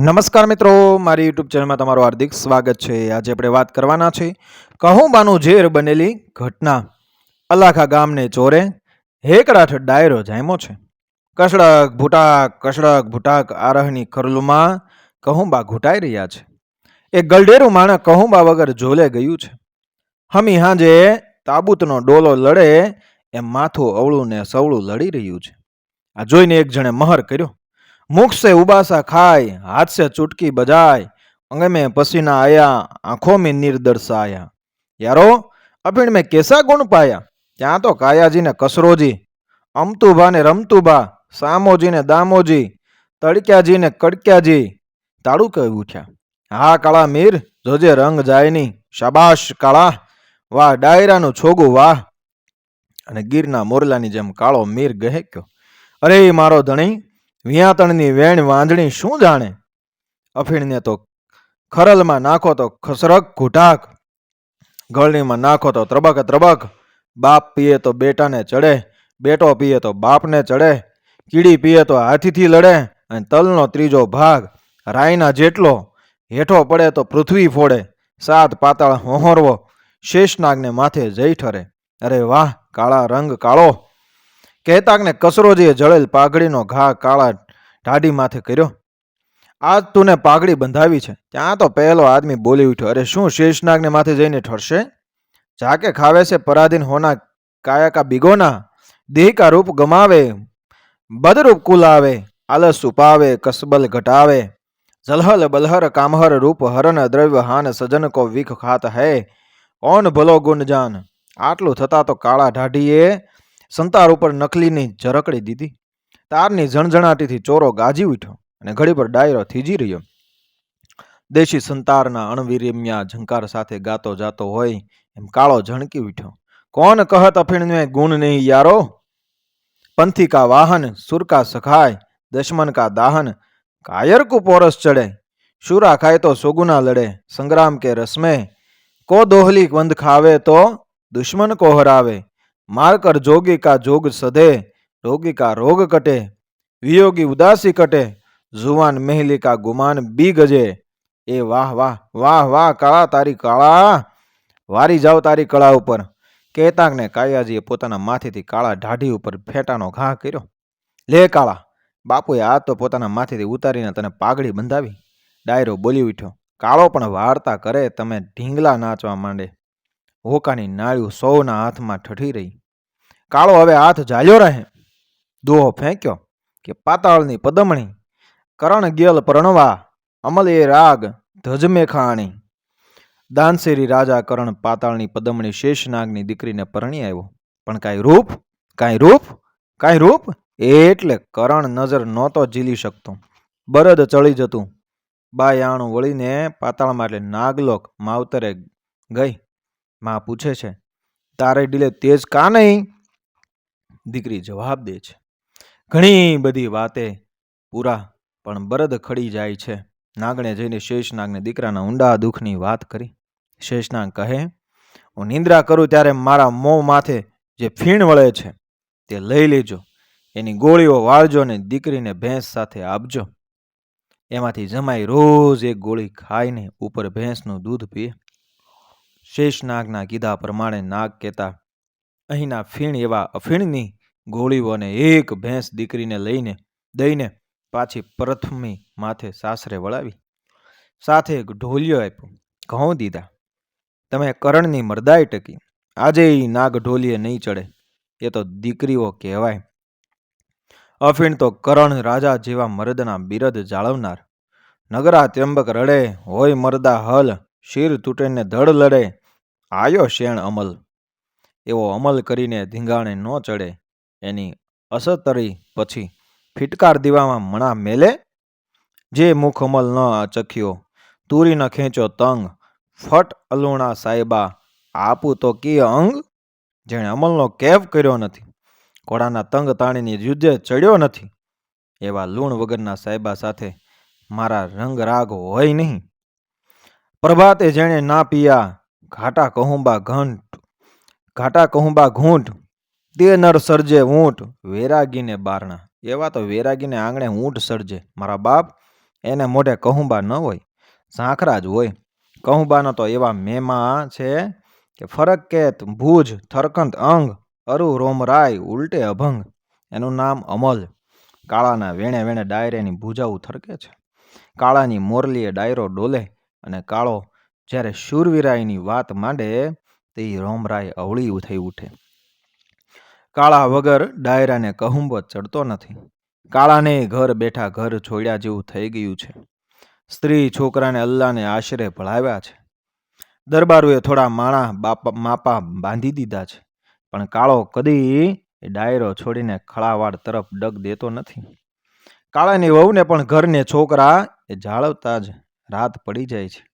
નમસ્કાર મિત્રો, મારી યુટ્યુબ ચેનલમાં તમારું હાર્દિક સ્વાગત છે. આજે આપણે વાત કરવાના છે કહુંબાનું ઝેર બનેલી ઘટના. અલાખા ગામને ચોરે હેકડાઠ ડાયરો જામ્યો છે. કસડક ભૂટાક કસડક ભૂટાક આરહની ખરલુમાં કહુંબા ઘૂંટાઈ રહ્યા છે. એક ગલઢેરું માણસ કહુંબા વગર ઝોલે ગયું છે. હમી હાંજે તાબૂતનો ડોલો લડે, એમ માથું અવળું ને સવળું લડી રહ્યું છે. આ જોઈને એક જણે મહર કર્યો. મુખ સે ઉબાસા ખાય હાથ સે ચૂટકી બજાય અંગે મેં પસીના આયા આંખો મેં નિર્દર્શાયા યારો અભિણ મેં કેસા ગુણ પાયા? ત્યાં તો કાયાજીને કસરોજી, અમતુભાને રમતુભા, સામોજીને દામોજી, તડક્યાજીને કડક્યાજી. તાળું કહી ઉઠ્યા? હા, કાળા મીર, જોજે રંગ જાય ની શાબાશ કાળા. વાહ, ડાયરાનું છોગું વાહ. અને ગીરના મોરલાની જેમ કાળો મીર ગહેક્યો. અરે, મારો ધણી વિયાતણની વેણ વાંદણી શું જાણે? અફીણને તો ખરલમાં નાખો તો ખસરક ઘૂટાક, ગળણીમાં નાખો તો ત્રબક ત્રબક, બાપ પીએ તો બેટાને ચડે, બેટો પીએ તો બાપને ચડે, કીડી પીએ તો હાથીથી લડે અને તલનો ત્રીજો ભાગ રાયના જેટલો, હેઠો પડે તો પૃથ્વી ફોડે, સાત પાતાળ હોહોરવો, શેષનાગને માથે જઈ ઠરે. અરે વાહ, કાળા રંગ કાળો! કહેતાકને કસરોજીએ જળેલ પાઘડીનો ઘા કાળા ઢાઢી માથે કર્યો. આજ તુને પાઘડી બંધાવી છે. ત્યાં તો પહેલો આદમી બોલી ઉઠ્યો. અરે શું શેષનાગને માથે જઈને ઠરશે? જાકે ખાવે છે પરાધીન હોના કાયા બિગોના? કા રૂપ ગમાવે, બદરૂપ કુલ આવે આલસ ઉપાવે કસબલ ઘટાવે. જલહલ બલહર કામહર રૂપ હરન દ્રવ્ય હાન સજન કો વિખ ખાત હૈ. કોણ ભલો ગુણ જાન આટલું થતા તો કાળા ઢાઢીએ સંતાર ઉપર નકલીની ઝરકડી દીધી. તારની ઝણઝણાટીથી ચોરો ગાજી ઉઠ્યો અને ઘડી પર ડાયરો થીજી રહ્યો. દેશી સંતારના અણવિરમ્યા ઝંકાર સાથે ગાતો જાતો હોય એમ કાળો ઝણકી ઉઠ્યો. કોણ કહત અફીણને ગુણ નહીં યારો? પંથી કા વાહન, સુર કા સખાય, દશમન કા દાહન, કાયર કુ પોરસ ચડે, શુરા ખાય તો સોગુના લડે, સંગ્રામ કે રસમે, કો દોહલી વંદ ખાવે તો દુશ્મન કો હરાવે મારકર જોગિકા જોગ સધે રોગિકા રોગ કટે, વિયોગી ઉદાસી કટે, જુવાન મહેલિકા ગુમાન બી ગજે, એ વાહ વાહ વાહ વાહ, કાળા તારી કાળા, વારી જાવ તારી કળા ઉપર. કેતાકને કાયાજીએ પોતાના માથેથી કાળા ઢાઢી ઉપર ફેટાનો ઘા કર્યો. લે કાળા, બાપુએ આ તો પોતાના માથેથી ઉતારીને તને પાઘડી બંધાવી. ડાયરો બોલી ઉઠ્યો, કાળો પણ વાર્તા કરે, તમે ઢીંગલા નાચવા માંડે. હોકાની નાળ્યું સૌના હાથમાં ઠઠી રહી. કાળો હવે હાથ ઝાલ્યો રહે. દોહો ફેંક્યો કે પાતાળની પદમણી. કરણ ગેલ પ્રણવા, અમલ એ રાગ, ધજમે ખાણી. દાનશેરી રાજા કરણ પાતાળની પદમણી શેષનાગની દીકરીને પરણી આવ્યો. પણ કાંઈ રૂપ કાંઈ રૂપ કાંઈ રૂપ? એટલે કરણ નજર નહોતો ઝીલી શકતો. બરદ ચડી જતું. બાયાણું વળીને પાતાળમાં એટલે નાગલોક માવતરે ગઈ. માં પૂછે છે, તારે ડીલે તેજ કા નહીં? દીકરી જવાબ દે છે, ઘણી બધી વાતે પૂરા, પણ બરદ ખડી જાય છે. નાગણે જઈને શેષનાગને દીકરાના ઊંડા દુઃખની વાત કરી. શેષનાગ કહે, હું નિંદ્રા કરું ત્યારે મારા મોં માથે જે ફીણ વળે છે તે લઈ લેજો, એની ગોળીઓ વાળજો ને દીકરીને ભેંસ સાથે આપજો. એમાંથી જમાઈ રોજ એક ગોળી ખાઈને ઉપર ભેંસનું દૂધ પીએ. શેષનાગના કીધા પ્રમાણે નાગ કહેતા, અહીંના ફીણ એવા અફીણની ગોળીઓને એક ભેંસ દીકરીને લઈને દઈને પાછી પ્રથમી માથે સાસરે વળાવી. સાથે એક ઢોલિયો આપ્યો, ઘઉં દીધા. તમે કરણની મરદાઈ ટકી. આજે એ નાગ ઢોલીએ નહીં ચડે. એ તો દીકરીઓ કહેવાય. અફીણ તો કરણ રાજા જેવા મરદના બિરદ જાળવનાર. નગરા ત્યંબક રડે, હોય મરદા હલ, શીર તૂટેને ધડ લડે. આયો શેણ અમલ? એવો અમલ કરીને ધીંગાણે ન ચડે એની અસતરી પછી ફિટકાર દીવામાં મણા મેલે? જે મુખ અમલ ન ચખ્યો, તુરી ન ખેંચો તંગ, ફટ અલુણા સાહેબા આપું તો કી અંગ? જેણે અમલનો કેફ કર્યો નથી, ઘોડાના તંગ તાણીની યુદ્ધે ચડ્યો નથી, એવા લૂણ વગરના સાહેબા સાથે મારા રંગ રાગ હોય નહીં. પ્રભાતે જેણે ના પિયા ઘાટા કહુંબા ઘંટ, ઘાટા કહુંબા ઘૂંટ, તે નર સર્જે ઊંટ, વેરાગીને બારણા. એવા તો વેરાગીને આંગણે ઊંટ સર્જે. મારા બાપ એને મોઢે કહુંબા ન હોય, ઝાંખરા જ હોય. કહુંબાનો તો એવા મેમાં છે કે ફરક કેત, ભુજ થરકંત અંગ, અરુ રોમરાય ઉલટે અભંગ. એનું નામ અમલ. કાળાના વેણે વેણે ડાયરેની ભૂજાવું થરકે છે. કાળાની મોરલીએ ડાયરો ડોલે અને કાળો જ્યારે શૂરવીરાયની વાત માંડે, તે રોમરાય અવળી થઈ ઉઠે. કાળા વગર ડાયરાને કહુંબો ચડતો નથી. કાળાને ઘર બેઠા ઘર છોડ્યા જેવું થઈ ગયું છે. સ્ત્રી છોકરાને અલ્લાને આશરે ભળાવ્યા છે. દરબારોએ થોડા માણા બાપા, માપા બાંધી દીધા છે, પણ કાળો કદી ડાયરો છોડીને ખળાવાડ તરફ ડગ દેતો નથી. કાળાની વહુને પણ ઘરને છોકરા એ જાળવતા જ રાત પડી જાય છે.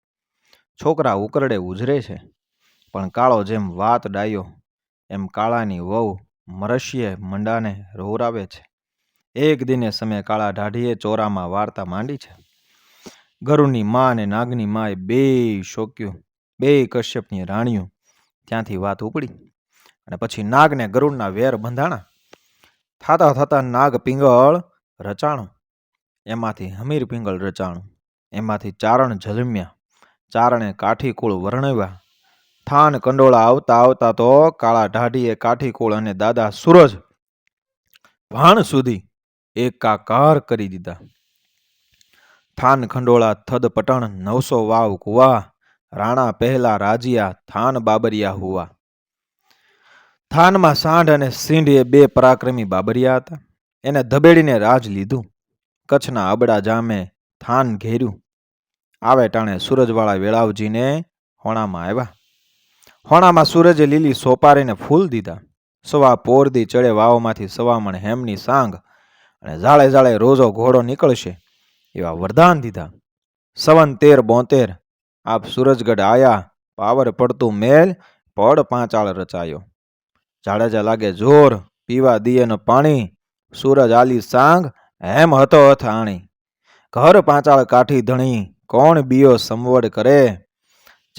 છોકરા ઉકરડે ઉજરે છે. પણ કાળો જેમ વાત ડાયો, એમ કાળાની વહુ મરશીએ મંડાને રોવરાવે છે. એક દિને સમયે કાળા ઢાઢીએ ચોરામાં વાર્તા માંડી છે. ગરુની મા અને નાગની માએ બે શોક્યું, બે કશ્યપની રાણીઓ ત્યાંથી વાત ઉપડી અને પછી નાગને ગરુડના વેર બંધાણા. થાતા થતા નાગ પિંગળ રચાણું, એમાંથી હમીર પિંગળ રચાણું, એમાંથી ચારણ જલમ્યા ચારણે કાઠીકુળ વર્ણવ્યા. થાન કંડોળા આવતા આવતા તો કાળા ઢાઢીએ કાઠીકુળ અને દાદા સૂરજ ભાણ સુધી એકાકાર કરી દીધા. થાન ખંડોળા થદ પટણ નવસો વાવ કુવા, રાણા પહેલા રાજીયા થાન બાબરિયા હુવા. થાનમાં સાંઢ અને સિંઢ એ બે પરાક્રમી બાબરિયા હતા. એને ધબેડીને રાજ લીધું. કચ્છના અબડા જામે થાન ઘેર્યું. આવે ટાણે સૂરજવાળા વેળાવજીને હોણામાં આવ્યા. હોણામાં સૂરજે લીલી સોપારીને ફૂલ દીધા. સવા પોરદી ચડે વાવમાંથી સવામણ હેમની સાંગ અને જાળે જાળે રોજો ઘોડો નીકળશે એવા વરદાન દીધા. સવન તેર બોતેર, આપ સૂરજગઢ આયા, પાવર પડતું મેલ, પડ પાંચાળ રચાયો. જાડેજા લાગે જોર, પીવા દિયેનું પાણી, સૂરજ આલી સાંગ, હેમ હતો હથ આણી ઘર પાંચાળ કાઠી ધણી કોણ બીયો સંવડ કરે?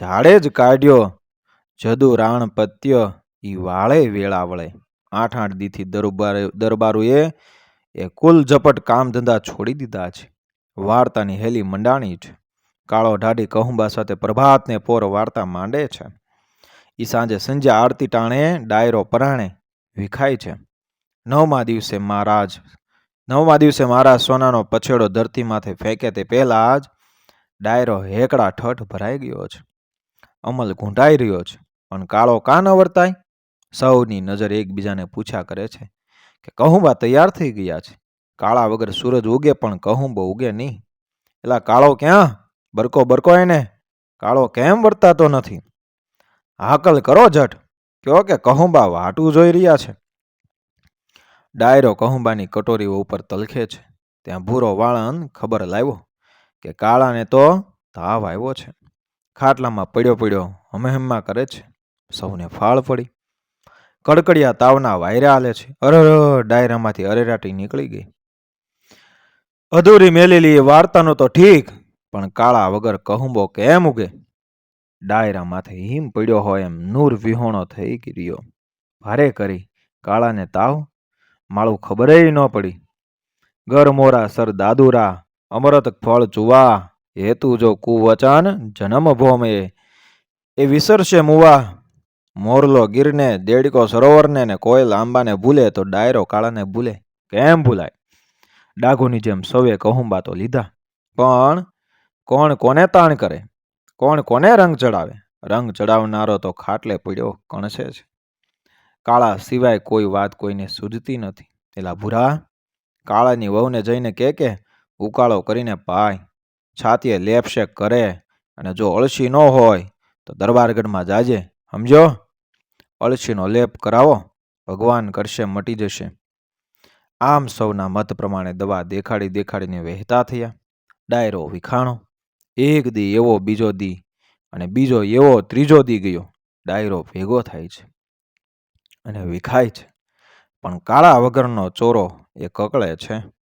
ઝાડે જ કાઢ્યો. જદુ રાણ પત્ય ઈ વાળે વેળાવળે. આઠ આઠ દીથી દરબાર, દરબારોએ એ કુલ ઝપટ કામ ધંધા છોડી દીધા છે. વાર્તાની હેલી મંડાણી છે. કાળો ઢાડી કહુંબા સાથે પ્રભાતને પોર વાર્તા માંડે છે. ઈ સાંજે સંજે આરતી ટાણે ડાયરો પરાણે વિખાય છે. નવમા દિવસે મહારાજ, નવમા દિવસે મહારાજ સોનાનો પછેડો ધરતી માથે ફેંકે તે પહેલાં જ ડાયરો હેકડા ઠઠ ભરાઈ ગયો છે. અમલ ઘૂંટાઈ રહ્યો છે. પણ કાળો કા ન વર્તાય? સૌની નજર એકબીજાને પૂછ્યા કરે છે કે કહુંબા તૈયાર થઈ ગયા છે? કાળા વગર સૂરજ ઉગે પણ કહુંબો ઉગે નહીં. એલા કાળો ક્યાં? બરકો બરકો એને. કાળો કેમ વર્તાતો નથી? હાકલ કરો જટ. કયો કે કહુંબા વાટું જોઈ રહ્યા છે. ડાયરો કહુંબાની કટોરીઓ ઉપર તલખે છે. ત્યાં ભૂરો વાળન ખબર લાવ્યો. કે કાળાને તો તાવ આવ્યો છે. ખાટલામાં પડ્યો પડ્યો હમેહમમાં કરે છે. સૌને ફાળ પડી. કડકડિયા તાવના વાયરા આલે છે. અરર ડાયરામાંથી અરેરાટી નીકળી ગઈ. અધૂરી મેલેલી એ વાર્તાનો તો ઠીક, પણ કાળા વગર કહુંબો કેમ ઉગે? ડાયરા માથે હિમ પડ્યો હોય એમ નૂર વિહોણો થઈ ગયો ભારે કરી કાળાને તાવ? માળું ખબરેય ન પડી. ગરમોરા સર દાદુરા અમરત ફળ જુવા, હેતુ જો કુવચન જન્મ ભોમે. એ વિસરશે મુવા. મોરલો ગીરને દેડકો સરોવરને ને કોયલ આંબાને ભૂલે તો ડાયરો કાળાને ભૂલે. કેમ ભૂલાય? ડાઘુની જેમ સૌએ કહુંબા તો લીધા. પણ કોણ કોને તાણ કરે? કોણ કોને રંગ ચડાવે? રંગ ચડાવનારો તો ખાટલે પડ્યો કણસે છે કાળા સિવાય કોઈ વાત કોઈને સૂજતી નથી. એલા ભૂરા, કાળાની વહુને જઈને કે કે ઉકાળો કરીને પાય, છાતીએ લેપશેક કરે અને જો અળસી ન હોય તો દરબારગઢમાં જાજે, સમજો? અળસીનો લેપ કરાવો, ભગવાન કરશે મટી જશે. આમ સૌના મત પ્રમાણે દવા દેખાડી દેખાડીને વહેતા થયા. ડાયરો વિખાણો, એક દી એવો બીજો દી અને બીજો એવો ત્રીજો દી ગયો. ડાયરો ભેગો થાય છે અને વિખાય છે. પણ કાળા વગરનો ચોરો એ કકળે છે.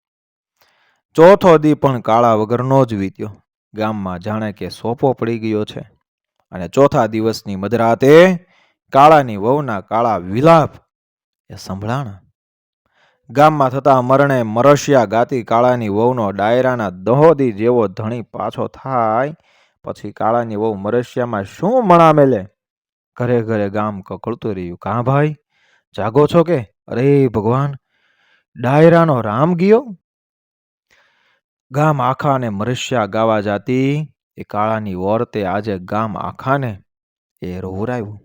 ચોથો દી પણ કાળા વગરનો જ વીત્યો. ગામમાં જાણે કે સોપો પડી ગયો છે. અને ચોથા દિવસની મધરાતે કાળાની વહુના કાળા વિલાપ એ સંભળાણા. ગામમાં થતા મરણે મરશિયા ગાતી કાળાની વહુનો ડાયરાના દહોદી જેવો ધણી પાછો થાય, પછી કાળાની વહુ મરશિયામાં શું મણા મેલે? ઘરે ઘરે ગામ કકળતું રહ્યું. કાં ભાઈ? જાગો છો કે? અરે ભગવાન! ડાયરાનો રામ ગયો? ગામ આખાને મરસ્યા ગાવા જાતી. એ કાળાની વોરતે આજે ગામ આખાને એ રોવરાયું.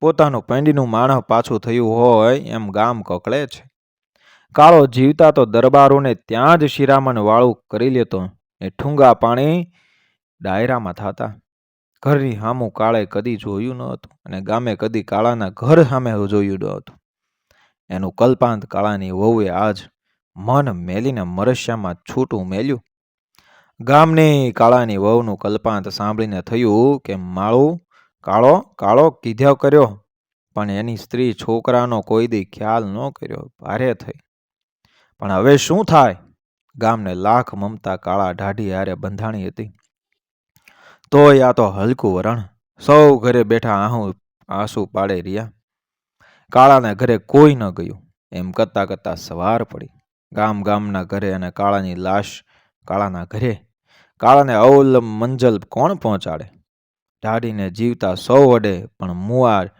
પોતાનું પેંડીનું માણસ પાછું થયું હોય એમ ગામ કકળે છે. કાળો જીવતા તો દરબારોને ત્યાં જ શિરામણ વાળું કરી લેતો. એ ઠુંગા પાણી ડાયરામાં થતા. ઘરની સામું કાળે કદી જોયું ન હતું અને ગામે કદી કાળાના ઘર સામે જોયું ન હતું. એનું કલ્પાંત કાળાની વહુએ આજ મન મેલીને મરસ્યામાં છૂટું મેલ્યું. ગામની કાળાની વહુનું કલ્પાંત સાંભળીને થયું કે, માળું, કાળો કાળો કીધ્યો કર્યો. પણ એની સ્ત્રી છોકરાનો કોઈ દી ખ્યાલ ન કર્યો. ભારે થઈ. પણ હવે શું થાય? ગામને લાખ મમતા કાળા ઢાઢી હારે બંધાણી હતી. તોય આ તો હલકું વરણ. સૌ ઘરે બેઠા આહું, આંસુ પાડે રહ્યા. કાળાને ઘરે કોઈ ન ગયું. એમ કરતાં કરતાં સવાર પડી. ગામ ગામના ઘરે અને કાળાની લાશ કાળાના ઘરે. કાળાને અવલંબ મંજલ કોણ પહોંચાડે? ઢાઢીને જીવતા સૌ અડે, પણ મુઆર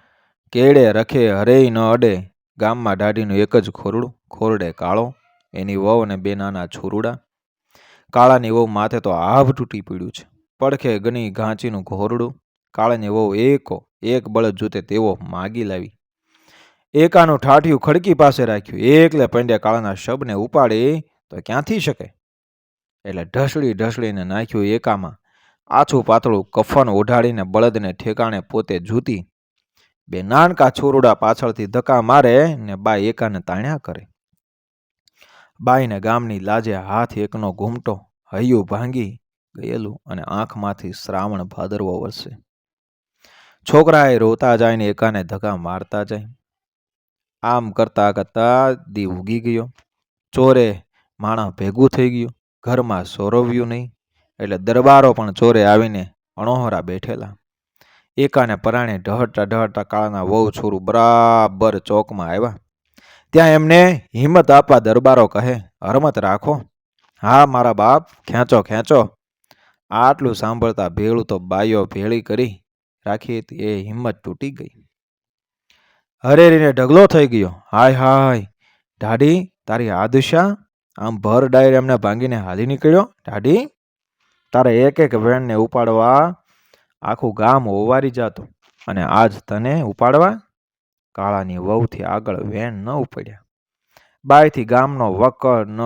કેળે રખે હરેય ન અડે. ગામમાં ઢાઢીનું એક જ ખોરડું, ખોરડે કાળો, એની વહુ અને બે નાના છોરુડા. કાળાની વહુ માથે તો આભ તૂટી પડ્યું છે. પડખે ગની ઘાંચીનું ઘોરડું, કાળાની વહુ એકો, એક બળદ જૂતે તેવો માગી લાવી. એકાનું ઠાઠિયું ખડકી પાસે રાખ્યું. એકલે પંડ્યા કાળાના શબને ઉપાડી તો ક્યાંથી શકે? એટલે ઢસડી ઢસડીને નાખ્યું એકામાં. આછું પાતળું કફન ઓઢાડીને બળદને ઠેકાણે પોતે જૂતી. બે નાનકા છોરુડા પાછળથી ધક્કા મારે ને બાઈ એકાને તાણ્યા કરે. બાઈને ગામની લાજે હાથ એકનો ઘૂમટો, હૈયું ભાંગી ગયેલું અને આંખમાંથી શ્રાવણ ભાદરવો વરસે. છોકરાએ રોતા જાય ને એકાને ધક્કા મારતા જાય. આમ કરતા કરતા દી ઉગી ગયો. ચોરે માણસ ભેગું થઈ ગયું. ઘરમાં સોરવ્યું નહીં. એટલે દરબારો પણ ચોરે આવીને અણોહરા બેઠેલા. એકાને પરાણે ઢહડતા ઢહડતા કાળાના વહુ છોરું બરાબર ચોકમાં આવ્યા. ત્યાં એમને હિંમત આપવા દરબારો કહે, હરમત રાખો. હા, મારા બાપ, ખેંચો ખેંચો. આટલું સાંભળતા ભેળું તો બાયો ભેળી કરી રાખી હતી. એ હિંમત તૂટી ગઈ. હરેરીને ઢગલો થઈ ગયો. હાય હાય. ઢાઢી તારી આદુશા આમ ભર ડાયર એમને ભાંગીને હાલી નીકળ્યો. ઢાઢી તારે એક એક વેણને ઉપાડવા આખું ગામ ઓવારી જતું અને આજ તને ઉપાડવા કાળાની વહુથી આગળ વેણ ન ઉપડ્યા. બાયથી ગામનો વકર ન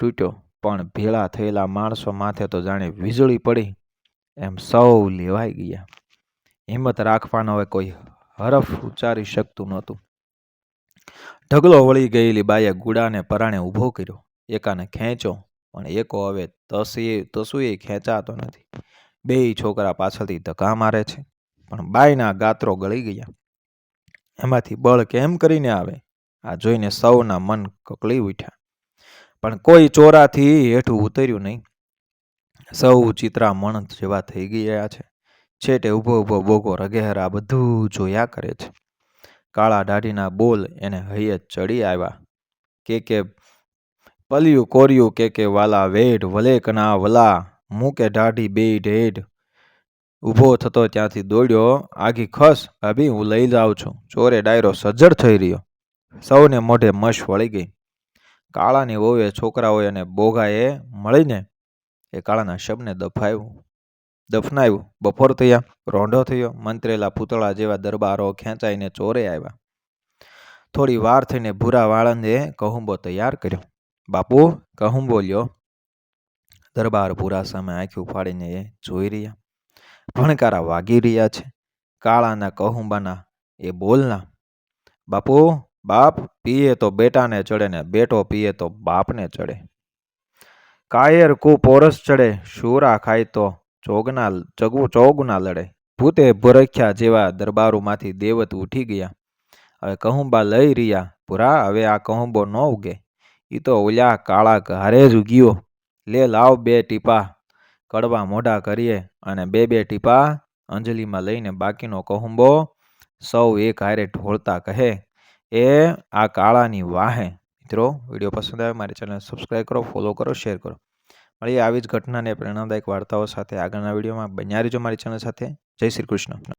તૂટ્યો, પણ ભેળા થયેલા માણસો માથે તો જાણે વીજળી પડી. એમ સૌ લેવાઈ ગયા. હિંમત રાખવાનો હવે કોઈ હરફ ઉચ્ચારી શકતું નહોતું. ઢગલો વળી ગયેલી બાઈએ ગુડાને પરાણે ઊભો કર્યો. એકાને ખેંચો પણ એકો હવે તસીએ તસુએ ખેંચાતો નથી. બેય છોકરા પાછળથી ધક્કા મારે છે, પણ બાઈના ગાત્રો ગળી ગયા. એમાંથી બળ કેમ કરીને આવે? આ જોઈને સૌના મન કકળી ઉઠ્યા. પણ કોઈ ચોરાથી હેઠું ઉતર્યું નહીં. સૌ ચિત્રા મણ જેવા થઈ ગયા છે. છેટે ઊભો ઊભો બોગો રગેહરા બધું જોયા કરે છે. કાળા દાઢીના બોલ એને હૈયે ચડી આવ્યા. કે કે પલિયું કોર્યું કે કે વાલા વેઢ વલે કના વલા મૂકે દાઢી બે ઢેઢ. ઊભો થતો ત્યાંથી દોડ્યો, આગી ખસ, ભાભી, હું લઈ જાઉં છું. ચોરે ડાયરો સજ્જડ થઈ રહ્યો. સૌને મોઢે મશ વળી ગઈ. કાળાની વહુએ છોકરાઓએ અને બોગાએ મળીને એ કાળાના શબને દફાયું દફનાયું. બપોર થયા, રોંઢો થયો, મંત્રેલા પૂતળા જેવા દરબારો ખેંચાઈને ચોરે આવ્યા. થોડી વાર થઈને ભૂરા વાળંદે કહુંબો તૈયાર કર્યો. બાપુ કહુંબો લ્યો દરબાર ભૂરા સામે આંખી ઉફાડીને એ જોઈ રહ્યા. ભણકારા વાગી રહ્યા છે. કાળાના કહુંબાના એ બોલના. બાપુ, બાપ, પીએ તો બેટાને ચડે ને બેટો પીએ તો બાપને ચડે. કાયર કુ પોરસ ચડે, શૂરા ખાય તો ચોગના ચગવું ચોગના લડે ભૂતે ભરખ્યા જેવા દરબારોમાંથી દેવત ઉઠી ગયા. હવે કહુંબા લઈ રહ્યા, પુરા, હવે આ કહુંબો ન ઉગે. એ તો ઓલ્યા કાળા ઘારે જ ઉગ્યો. લે, લાવ બે ટીપા. કડવા મોઢા કરીએ અને બે બે ટીપા. અંજલિમાં લઈને બાકીનો કહુંબો સૌ એક હારે ઢોળતા કહે, એ આ કાળાની વાહે. મિત્રો, વીડિયો પસંદ આવે મારી ચેનલ સબસ્ક્રાઈબ કરો ફોલો કરો શેર કરો. મળીએ આવી જ ઘટનાને પ્રેરણાદાયક વાર્તાઓ સાથે આગળના વિડીયોમાં. બન્યા રહેજો મારી ચેનલ સાથે. જય શ્રી કૃષ્ણ.